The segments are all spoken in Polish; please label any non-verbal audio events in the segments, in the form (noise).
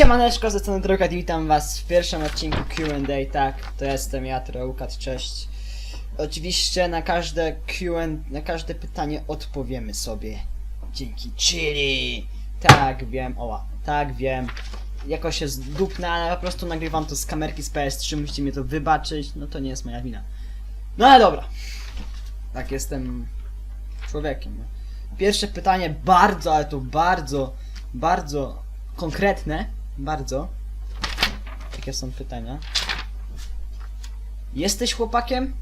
Siemaneczko, ze strony Drogat i witam was w pierwszym odcinku Q&A, tak, to jestem ja, Treukat, cześć. Oczywiście na każde Q&A, na każde pytanie odpowiemy sobie dzięki chili. Tak, wiem, oła, tak, wiem. Jakoś jest dupne, ale po prostu nagrywam to z kamerki z PS3, musicie mi to wybaczyć, no to nie jest moja wina. No ale dobra. Tak, jestem człowiekiem. no. Pierwsze pytanie bardzo, ale to bardzo, bardzo konkretne, bardzo. Jakie są pytania? Jesteś chłopakiem?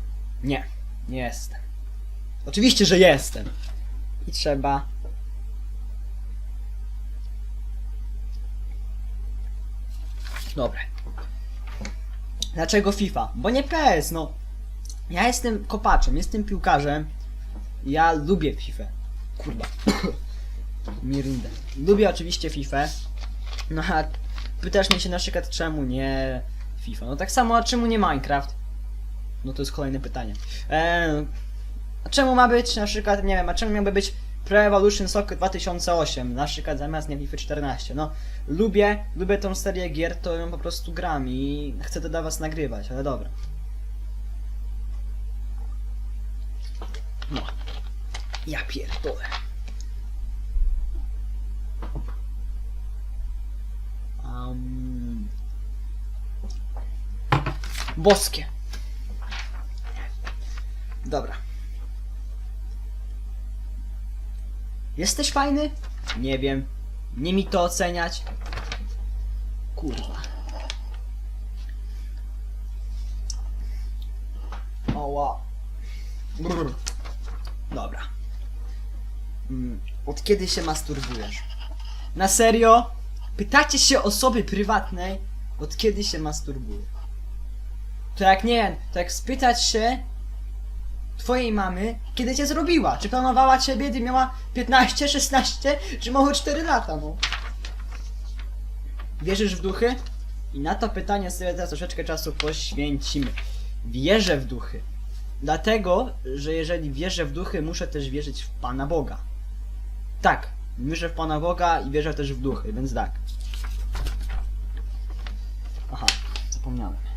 Nie, nie jestem. Oczywiście, że jestem. I trzeba. Dobra. Dlaczego FIFA? Bo nie PS, no. Ja jestem kopaczem, jestem piłkarzem. Ja lubię FIFA. Kurwa. (coughs) Mirindę. Lubię oczywiście FIFA. No a pytasz mnie się na przykład czemu nie FIFA? No tak samo, a czemu nie Minecraft? No to jest kolejne pytanie. Eee, a czemu ma być na przykład, nie wiem, a czemu miałby być Pro Evolution Soccer 2008 na przykład zamiast nie FIFA 14? No, lubię, lubię tą serię gier, to ją po prostu gram i chcę to dla was nagrywać, ale dobra. No. Ja pierdolę. Boskie. Dobra. Jesteś fajny? Nie wiem. Nie mi to oceniać. Kurwa. Oła. Brr. Dobra. Mm, Od kiedy się masturbujesz? Na serio? Pytacie się osoby prywatnej, od kiedy się masturbuje. To jak nie to jak spytać się twojej mamy, kiedy cię zrobiła. Czy planowała ciebie, gdy miała 15, 16, czy może 4 lata, no. Wierzysz w duchy? I na to pytanie sobie teraz troszeczkę czasu poświęcimy. Wierzę w duchy. Dlatego, że jeżeli wierzę w duchy, muszę też wierzyć w Pana Boga. Tak, wierzę w Pana Boga i wierzę też w duchy, więc tak. Aha, zapomniałem.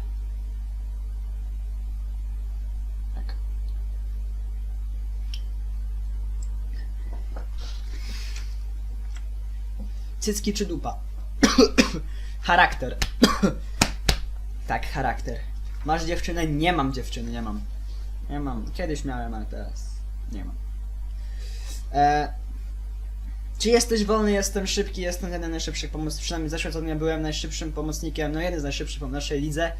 Cycki czy dupa? (coughs) charakter. (coughs) tak, charakter. Masz dziewczynę? Nie mam dziewczyny, nie mam. Nie mam. Kiedyś miałem, ale teraz nie mam. E, czy jesteś wolny? Jestem szybki, jestem jeden z najszybszych pomocników. Przynajmniej zeszłego tygodnia byłem najszybszym pomocnikiem, no jeden z najszybszych w naszej lidze.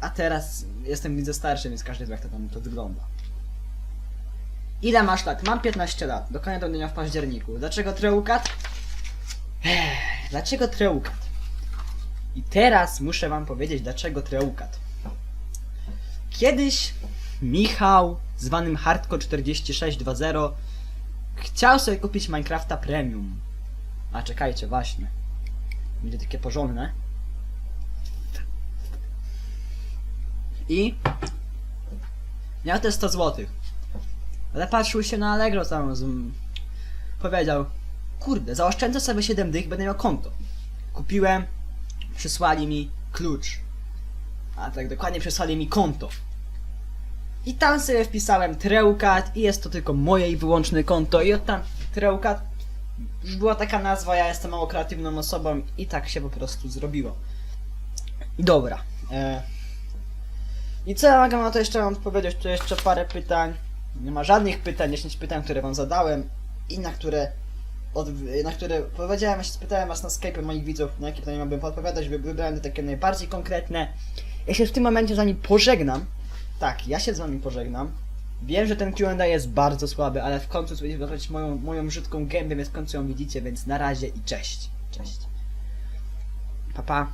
A teraz jestem w lidze starszej, więc każdy wie jak to tam to wygląda. Ile masz lat? Mam 15 lat. Do końca dnia w październiku. Dlaczego Treukat? Dlaczego Treukat? I teraz muszę wam powiedzieć, dlaczego Treukat. Kiedyś Michał, zwanym Hardcore4620, chciał sobie kupić Minecrafta Premium. A czekajcie, właśnie. Będzie takie porządne. I miał te 100 zł. Ale patrzył się na Allegro tam z... Powiedział, kurde, zaoszczędzę sobie 7 dych, będę miał konto. Kupiłem, przysłali mi klucz. A tak dokładnie przysłali mi konto. I tam sobie wpisałem Treukat i jest to tylko moje i wyłączne konto i od tam Treukat już była taka nazwa, ja jestem mało kreatywną osobą i tak się po prostu zrobiło. Dobra. E... I co ja mogę na to jeszcze wam powiedzieć? Tu jeszcze parę pytań. Nie ma żadnych pytań, 10 pytań, które wam zadałem i na które od, na które powiedziałem, się spytałem was na Skype moich widzów, na jakie pytania miałbym odpowiadać, wy- wybrałem te takie najbardziej konkretne. Ja się w tym momencie z wami pożegnam. Tak, ja się z wami pożegnam. Wiem, że ten Q&A jest bardzo słaby, ale w końcu sobie zobaczyć moją, moją brzydką gębę, więc w końcu ją widzicie, więc na razie i cześć. Cześć. Pa, pa.